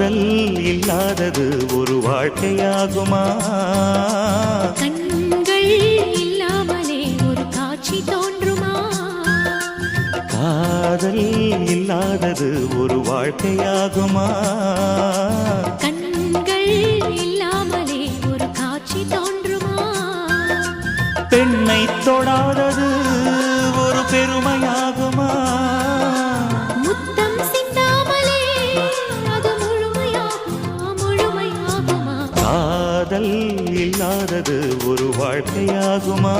இல்லாதது ஒரு வாழ்க்கையாகுமா? கண்கள் இல்லாமலே ஒரு காட்சி தோன்றுமா? காதல் இல்லாதது ஒரு வாழ்க்கையாகுமா? கண்கள் இல்லாமலே ஒரு காட்சி தோன்றுமா? பெண்ணை தொடாதது காதல் இல்லாதது ஒரு வாழ்க்கையாகுமா?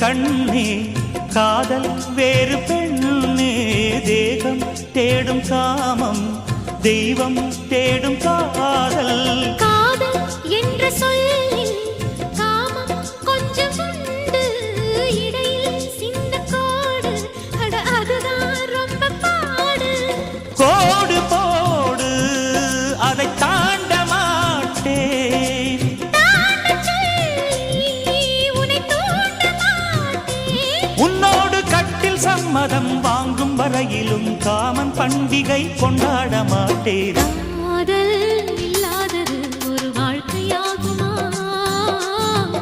கண்ணே காதல் வேறு பெண்ணே தேகம் தேடும் காமம் தெய்வம் தேடும் காதல். காதல் என்ற சொல்லில் காமம் கொஞ்சம் உண்டு. இடையில் சின்ன கோடு அதுதான் ரொம்ப பாடு. கோடு வரையிலும் காமன் பண்டிகை கொண்டாட மாட்டேன்.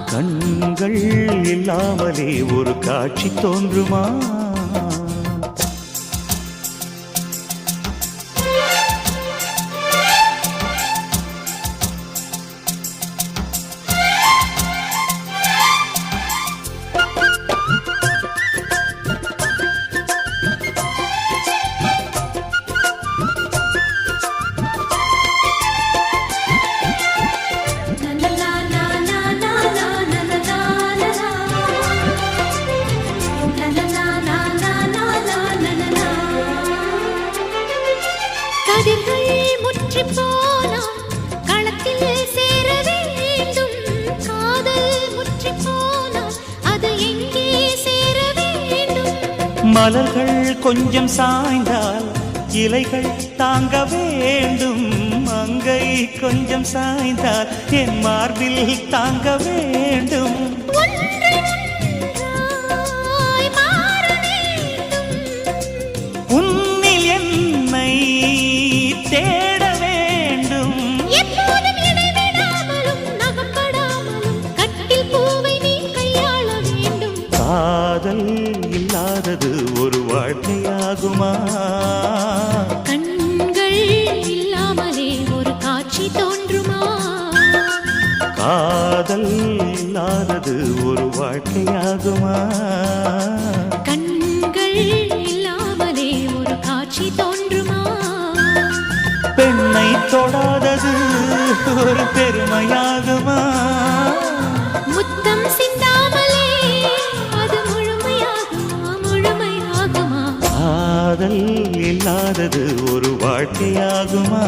கண்கள் இல்லாமலே ஒரு காட்சி தோன்றுமா? மலர்கள் கொஞ்சம் சாய்ந்தால் இலைகள் தாங்க வேண்டும். மங்கை கொஞ்சம் சாய்ந்தால் என் மார்பில் தாங்க வேண்டும். வாழ்க்கையாகுமா? கண்கள் இல்லாமலே ஒரு காட்சி தோன்றுமா? காதல் இல்லாதது ஒரு வாழ்க்கையாகுமா? கண்கள் இல்லாமலே ஒரு காட்சி தோன்றுமா? பெண்ணை தொடாதது ஒரு பெருமையாகுமா? இல்லாதது ஒரு வாழ்க்கையாகுமா?